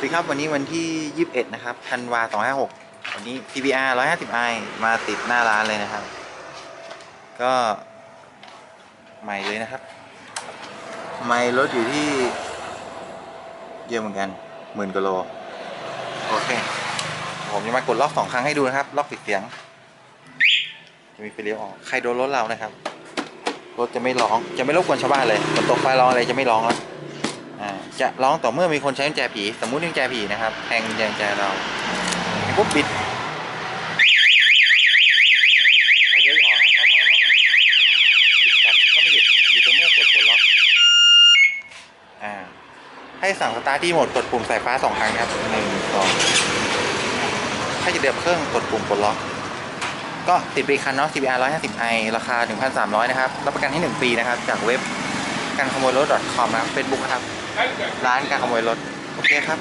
สวัสดีครับ วันนี้วันที่ 21 นะครับธันวา256 วันนี้ PBR 150i มาติดหน้าร้านเลยนะครับ ก็ใหม่เลยนะครับ ไม่รถอยู่ที่เยอะเหมือนกันหมื่นกิโล โอเค ผมจะมากดล็อกสองครั้งให้ดูนะครับ ล็อกปิดเสียง จะมีไฟเลี้ยวออก ใครโดนรถเรานะครับ รถจะไม่ร้อง จะไม่รบกวนชาวบ้านเลยฝนตกไฟร้องอะไรจะไม่ร้องแล้ว จะร้องต่อเมื่อมีคนใช้กุญแจผี สมมุติกุญแจผีนะครับแทงกุญแจแจเราปุ๊บปิดไปเยอะออกนะครับปิดกลับก็ไม่หยุดหยุดต่อเมื่อกดกดล็อกอ่าให้สั่งสตาร์ทที่โหมดกดปุ่มสายฟ้าสองครั้งครับหนึ่งสองถ้าจะเดิมเครื่องกดปุ่มกดล็อก ก็ติดบริคันเนาะ CBR 150i ราคา 1,300 นะครับ รับประกันให้ 1 ปีนะครับ จากเว็บ การขโมยรถ .com นะครับเฟซบุ๊กนะครับ ร้านการขโมยรถ โอเคครับ